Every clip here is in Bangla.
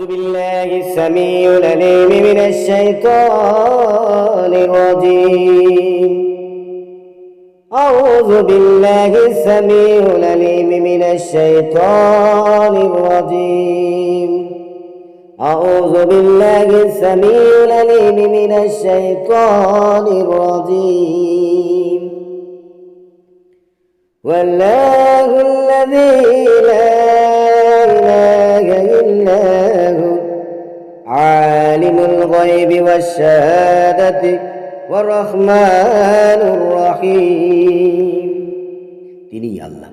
أعوذ بالله السميع العليم من الشيطان الرجيم. أعوذ بالله السميع العليم من الشيطان الرجيم. أعوذ بالله السميع العليم من الشيطان الرجيم. والله الذي لا عالم الغيب والشهادة والرحمن الرحيم তিনিই আল্লাহ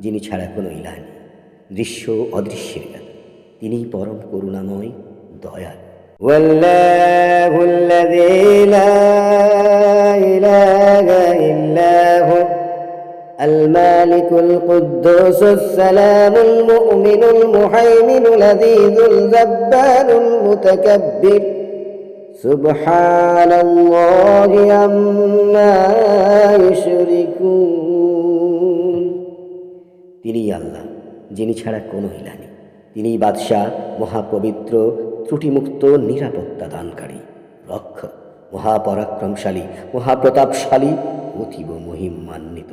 যিনি ছাড়া কোনো ইলাহ নেই দৃশ্য ও অদৃশ্যের জ্ঞাতা তিনিই পরম করুণাময় দয়াল والله الذي لا إله إلا هو المالك القدوس السلام المؤمن المهيمن العزيز الجبار المتكبر سبحان الله عما يشركون তিনিই আল্লাহ যিনি ছাড়া কোনো ইলা নেই তিনিই বাদশাহ মহাপবিত্র ত্রুটিমুক্ত নিরাপত্তা দানকারী রক্ষক মহাপরাক্রমশালী মহাপ্রতাপশালী অতীব মহিমান্বিত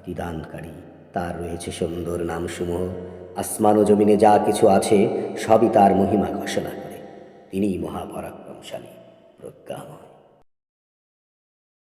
আকৃতি দানকারী। তার রয়েছে সুন্দর নামসমূহ। আসমান ও জমিনে যা কিছু আছে, সবই তার মহিমা ঘোষণা করে। তিনিই মহাপরাক্রমশালী, প্রজ্ঞাময়।